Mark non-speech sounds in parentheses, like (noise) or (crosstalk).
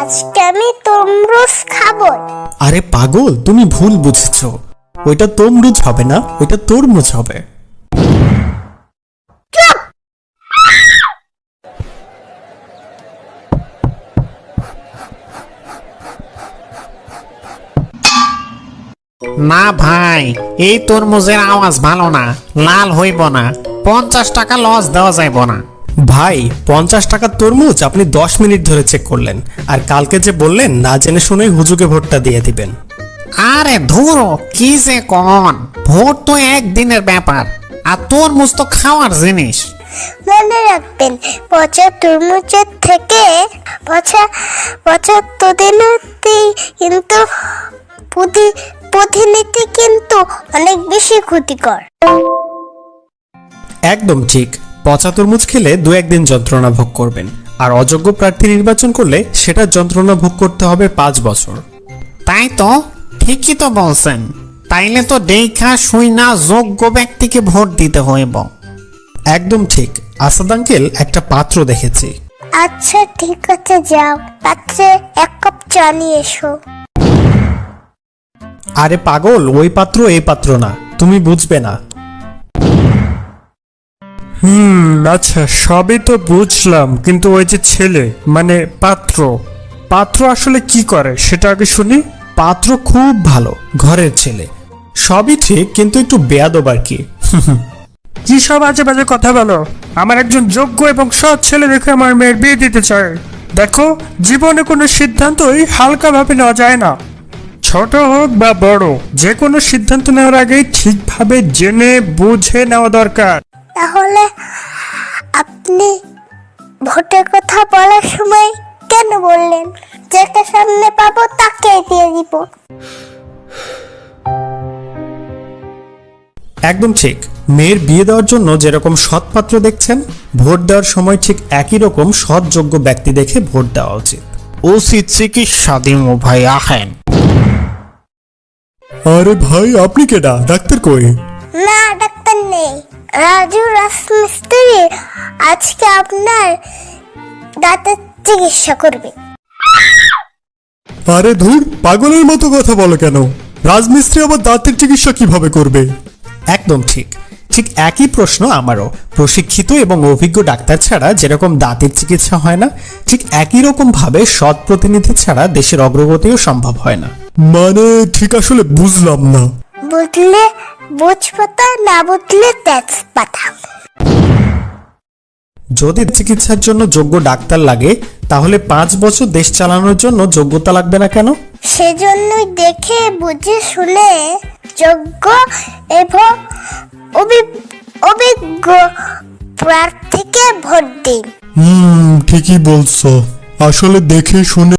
আজকে আমি তরমুজ খাব। আরে পাগল তুমি ভুল বুঝেছ। ওইটা তমরুজ হবে না ওইটা তরমুজ হবে। না ভাই এই তরমুজের আওয়াজ ভালো না লাল হইব না পঞ্চাশ টাকা লস দেওয়া যাইব না। ভাই পঞ্চাশ টাকার তরমুজ আপনি দশ মিনিট ধরে চেক করলেন। আর কালকে যে বললেন না জেনে শুনেই হুজুকে ভোটটা দিয়ে দিবেন। আরে ধুরো কি যে কন? ভোট তো একদিনের ব্যাপার আর তরমুজ তো খাওয়ার জিনিস। মনে রাখবেন পচা তরমুজের থেকে পচা পঁচাত্তর দিনতি কিন্তু প্রতি- প্রতিনিধি কিন্তু অনেক বেশি ক্ষতিকর। একদম ঠিক। পচা তরমুজ খেলে দু একদিন যন্ত্রণা ভোগ করবেন। আর অযোগ্য প্রার্থী নির্বাচন করলে সেটা যন্ত্রণা ভোগ করতে হবে পাঁচ বছর। তাই তো? ঠিকই তো বলছেন। তাইলে তো দেখা শুই না যোগ্য ব্যক্তিকে ভোট দিতে হইব। একদম ঠিক। আসাদ আঙ্কেল একটা পাত্র দেখেছি। আচ্ছা ঠিক আছে যাও। পাত্রে এক কাপ চা নিয়ে এসো। আরে পাগল ওই পাত্র এই পাত্র না। তুমি বুঝবে না। হুম আচ্ছা সবই তো বুঝলাম কিন্তু ওই যে ছেলে মানে পাত্র পাত্র আসলে কি করে সেটা আগে শুনি। পাত্র খুব ভালো ঘরের ছেলে। সবই ঠিক কিন্তু একটু বেয়াদব আর কি। (laughs) কি সব আজে বাজে কথা বলো? আমার একজন যোগ্য এবং সৎ ছেলে দেখে আমার মেয়ের বিয়ে দিতে চায়। দেখো জীবনে কোনো সিদ্ধান্তই হালকাভাবে নেওয়া যায় না। ছোট হোক বা বড় যে কোনো সিদ্ধান্ত নেওয়ার আগেই ঠিকভাবে জেনে বুঝে নেওয়া দরকার। তাহলে আপনি ভোটের কথা বলার সময় কেন বললেন? যেটা সামনে পাবো তাকে দিয়ে দিব। একদম ঠিক। মেয়ের বিয়ে দেওয়ার জন্য যেরকম সৎ পাত্র দেখছেন ভোট দেওয়ার সময় ঠিক একই রকম সৎ যোগ্য ব্যক্তি দেখে ভোট দেওয়া উচিত। উচিত চিকিৎসা দিমু ভাই আহেন। আরে ভাই আপনি কেডা? ডাক্তার কই? না ডাক্তার নেই। রাজু রাজমিস্ত্রি আজকে আপনার দাঁতের চিকিৎসা করবে। আরে ধুর পাগলের মতো কথা বলো কেন? রাজমিস্ত্রি আবার দাঁতের চিকিৎসা কীভাবে করবে? একদম ঠিক। ঠিক একই প্রশ্ন আমারও। প্রশিক্ষিত এবং অভিজ্ঞ ডাক্তার ছাড়া যেরকম দাঁতের চিকিৎসা হয় না ঠিক একই রকম ভাবে সৎ প্রতিনিধি ছাড়া দেশের অগ্রগতিও সম্ভব হয় না। মানে ঠিক আসলে বুঝলাম না। বুঝলে বুঝ পাতা না বুঝলে তেজপাতা। যদি চিকিৎসার জন্য যোগ্য ডাক্তার লাগে তাহলে পাঁচ বছর দেশ চালানোর জন্য যোগ্যতা লাগবে না কেন? সেজন্যই দেখে বুঝে শুনে যোগ্য এবং অভি- অভিজ্ঞ প্রার্থীকে ভোট দিন। হুম ঠিকই বলছো। আসলে দেখে শুনে